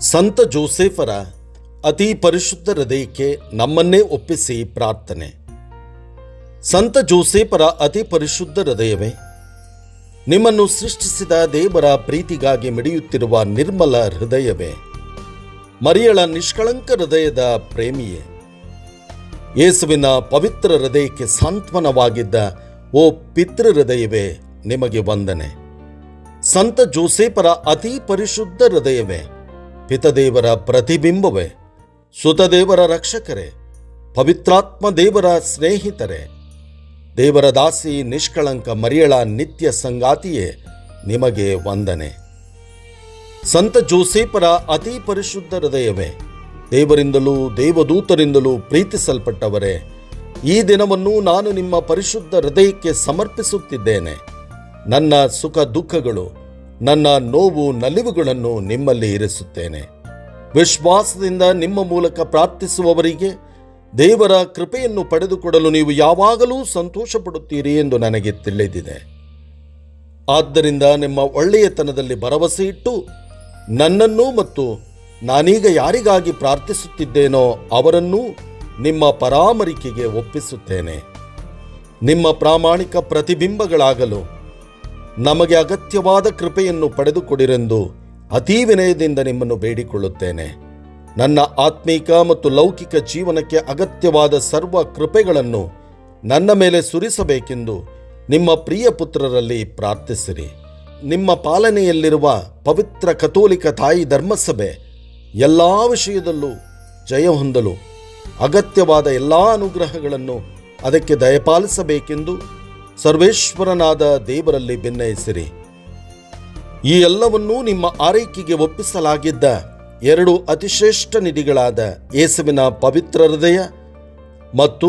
ಸಂತ ಜೋಸೆಫರ ಅತಿ ಪರಿಶುದ್ಧ ಹೃದಯಕ್ಕೆ ನಮ್ಮನ್ನೇ ಒಪ್ಪಿಸಿ ಪ್ರಾರ್ಥನೆ. ಸಂತ ಜೋಸೆಫರ ಅತಿ ಪರಿಶುದ್ಧ ಹೃದಯವೇ, ನಿಮ್ಮನ್ನು ಸೃಷ್ಟಿಸಿದ ದೇವರ ಪ್ರೀತಿಗಾಗಿ ಮಿಡಿಯುತ್ತಿರುವ ನಿರ್ಮಲ ಹೃದಯವೇ, ಮರಿಯಳ ನಿಷ್ಕಳಂಕ ಹೃದಯದ ಪ್ರೇಮಿಯೇ, ಯೇಸುವಿನ ಪವಿತ್ರ ಹೃದಯಕ್ಕೆ ಸಾಂತ್ವನವಾಗಿದ್ದ ಓ ಪಿತೃ ಹೃದಯವೇ, ನಿಮಗೆ ವಂದನೆ. ಸಂತ ಜೋಸೆಫರ ಅತಿ ಪರಿಶುದ್ಧ ಹೃದಯವೇ ಪಿತದೇವರ ಪ್ರತಿಬಿಂಬವೇ. ಸುತದೇವರ ರಕ್ಷಕರೇ. ಪವಿತ್ರಾತ್ಮ ದೇವರ ಸ್ನೇಹಿತರೇ. ದೇವರ ದಾಸಿ ನಿಷ್ಕಳಂಕ ಮರಿಯಳ ನಿತ್ಯ ಸಂಗಾತಿಯೇ ನಿಮಗೆ ವಂದನೆ. ಸಂತ ಜೋಸೇಪರ ಅತಿ ಪರಿಶುದ್ಧ ಹೃದಯವೇ, ದೇವರಿಂದಲೂ ದೇವದೂತರಿಂದಲೂ ಪ್ರೀತಿಸಲ್ಪಟ್ಟವರೇ, ಈ ದಿನವನ್ನು ನಾನು ನಿಮ್ಮ ಪರಿಶುದ್ಧ ಹೃದಯಕ್ಕೆ ಸಮರ್ಪಿಸುತ್ತಿದ್ದೇನೆ. ನನ್ನ ಸುಖ ದುಃಖಗಳು ನನ್ನ ನೋವು ನಲಿವುಗಳನ್ನು ನಿಮ್ಮಲ್ಲಿ ಇರಿಸುತ್ತೇನೆ. ವಿಶ್ವಾಸದಿಂದ ನಿಮ್ಮ ಮೂಲಕ ಪ್ರಾರ್ಥಿಸುವವರಿಗೆ ದೇವರ ಕೃಪೆಯನ್ನು ಪಡೆದುಕೊಡಲು ನೀವು ಯಾವಾಗಲೂ ಸಂತೋಷಪಡುತ್ತೀರಿ ಎಂದು ನನಗೆ ತಿಳಿದಿದೆ. ಆದ್ದರಿಂದ ನಿಮ್ಮ ಒಳ್ಳೆಯತನದಲ್ಲಿ ಭರವಸೆ ಇಟ್ಟು ನನ್ನನ್ನು ಮತ್ತು ನಾನೀಗ ಯಾರಿಗಾಗಿ ಪ್ರಾರ್ಥಿಸುತ್ತಿದ್ದೇನೋ ಅವರನ್ನೂ ನಿಮ್ಮ ಪರಾಮರಿಕೆಗೆ ಒಪ್ಪಿಸುತ್ತೇನೆ. ನಿಮ್ಮ ಪ್ರಾಮಾಣಿಕ ಪ್ರತಿಬಿಂಬಗಳಾಗಲು ನಮಗೆ ಅಗತ್ಯವಾದ ಕೃಪೆಯನ್ನು ಪಡೆದುಕೊಡಿರೆಂದು ಅತೀ ವಿನಯದಿಂದ ನಿಮ್ಮನ್ನು ಬೇಡಿಕೊಳ್ಳುತ್ತೇನೆ. ನನ್ನ ಆತ್ಮೀಕ ಮತ್ತು ಲೌಕಿಕ ಜೀವನಕ್ಕೆ ಅಗತ್ಯವಾದ ಸರ್ವ ಕೃಪೆಗಳನ್ನು ನನ್ನ ಮೇಲೆ ಸುರಿಸಬೇಕೆಂದು ನಿಮ್ಮ ಪ್ರಿಯ ಪುತ್ರರಲ್ಲಿ ಪ್ರಾರ್ಥಿಸಿರಿ. ನಿಮ್ಮ ಪಾಲನೆಯಲ್ಲಿರುವ ಪವಿತ್ರ ಕಥೋಲಿಕ ತಾಯಿ ಧರ್ಮಸಭೆ ಎಲ್ಲ ವಿಷಯದಲ್ಲೂ ಜಯ ಹೊಂದಲು ಅಗತ್ಯವಾದ ಎಲ್ಲ ಅನುಗ್ರಹಗಳನ್ನು ಅದಕ್ಕೆ ದಯಪಾಲಿಸಬೇಕೆಂದು ಸರ್ವೇಶ್ವರನಾದ ದೇವರಲ್ಲಿ ಭಿನ್ನಯಿಸಿರಿ ಈ ಎಲ್ಲವನ್ನೂ ನಿಮ್ಮ ಆರೈಕೆಗೆ ಒಪ್ಪಿಸಲಾಗಿದ್ದ ಎರಡು ಅತಿಶ್ರೇಷ್ಠ ನಿಧಿಗಳಾದ ಯೇಸುವಿನ ಪವಿತ್ರ ಹೃದಯ ಮತ್ತು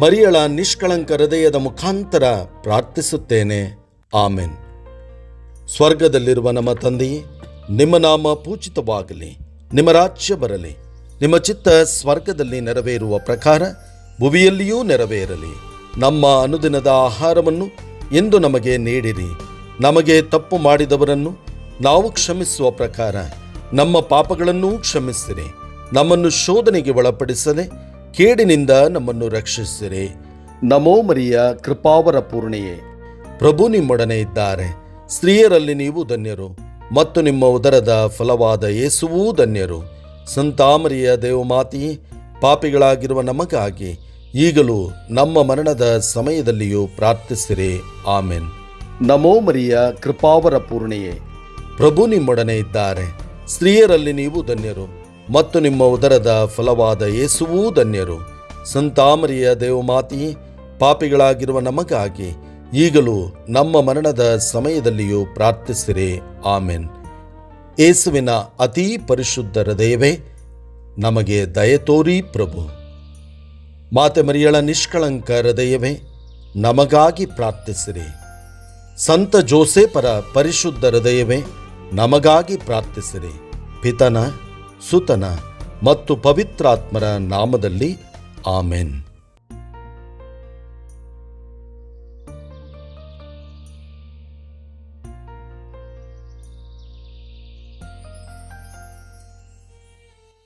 ಮರಿಯಳ ನಿಷ್ಕಳಂಕ ಹೃದಯದ ಮುಖಾಂತರ ಪ್ರಾರ್ಥಿಸುತ್ತೇನೆ. ಆಮೆನ್. ಸ್ವರ್ಗದಲ್ಲಿರುವ ನಮ್ಮ ತಂದೆಯೇ, ನಿಮ್ಮ ನಾಮ ಪೂಜಿತವಾಗಲಿ, ನಿಮ್ಮ ರಾಜ್ಯ ಬರಲಿ, ನಿಮ್ಮ ಚಿತ್ತ ಸ್ವರ್ಗದಲ್ಲಿ ನೆರವೇರುವ ಪ್ರಕಾರ ಭುವಿಯಲ್ಲಿಯೂ ನೆರವೇರಲಿ. ನಮ್ಮ ಅನುದಿನದ ಆಹಾರವನ್ನು ಎಂದು ನಮಗೆ ನೀಡಿರಿ. ನಮಗೆ ತಪ್ಪು ಮಾಡಿದವರನ್ನು ನಾವು ಕ್ಷಮಿಸುವ ಪ್ರಕಾರ ನಮ್ಮ ಪಾಪಗಳನ್ನೂ ಕ್ಷಮಿಸಿರಿ. ನಮ್ಮನ್ನು ಶೋಧನೆಗೆ ಒಳಪಡಿಸದೆ ಕೇಡಿನಿಂದ ನಮ್ಮನ್ನು ರಕ್ಷಿಸಿರಿ. ನಮೋ ಮರಿಯ ಕೃಪಾವರ ಪೂರ್ಣೆಯೇ. ಪ್ರಭು ನಿಮ್ಮೊಡನೆ ಇದ್ದಾರೆ. ಸ್ತ್ರೀಯರಲ್ಲಿ ನೀವು ಧನ್ಯರು. ಮತ್ತು ನಿಮ್ಮ ಉದರದ ಫಲವಾದ ಯೇಸುವೂ ಧನ್ಯರು. ಸಂತಾಮರಿಯ ದೇವಮಾತೆಯೇ, ಪಾಪಿಗಳಾಗಿರುವ ನಮಗಾಗಿ ಈಗಲೂ ನಮ್ಮ ಮರಣದ ಸಮಯದಲ್ಲಿಯೂ ಪ್ರಾರ್ಥಿಸಿರಿ. ಆಮೆನ್. ನಮೋ ಮರಿಯ ಕೃಪಾವರ ಪೂರ್ಣೆಯೇ. ಪ್ರಭು ನಿಮ್ಮೊಡನೆ ಇದ್ದಾರೆ. ಸ್ತ್ರೀಯರಲ್ಲಿ ನೀವು ಧನ್ಯರು. ಮತ್ತು ನಿಮ್ಮ ಉದರದ ಫಲವಾದ ಯೇಸುವೂ ಧನ್ಯರು. ಸಂತಾಮರಿಯ ದೇವಮಾತಿ ಪಾಪಿಗಳಾಗಿರುವ ನಮಗಾಗಿ ಈಗಲೂ ನಮ್ಮ ಮರಣದ ಸಮಯದಲ್ಲಿಯೂ ಪ್ರಾರ್ಥಿಸಿರಿ. ಆಮೆನ್. ಏಸುವಿನ ಅತೀ ಪರಿಶುದ್ಧ ಹೃದಯವೇ ನಮಗೆ ದಯತೋರಿ ಪ್ರಭು. ಮಾತೆ ಮರಿಯಳ ನಿಷ್ಕಳಂಕ ಹೃದಯವೇ, ನಮಗಾಗಿ ಪ್ರಾರ್ಥಿಸಿರಿ. ಸಂತ ಜೋಸೇಪರ ಪರಿಶುದ್ಧ ಹೃದಯವೇ, ನಮಗಾಗಿ ಪ್ರಾರ್ಥಿಸಿರಿ. ಪಿತನ, ಸುತನ ಮತ್ತು ಪವಿತ್ರಾತ್ಮರ ನಾಮದಲ್ಲಿ ಆಮೆನ್.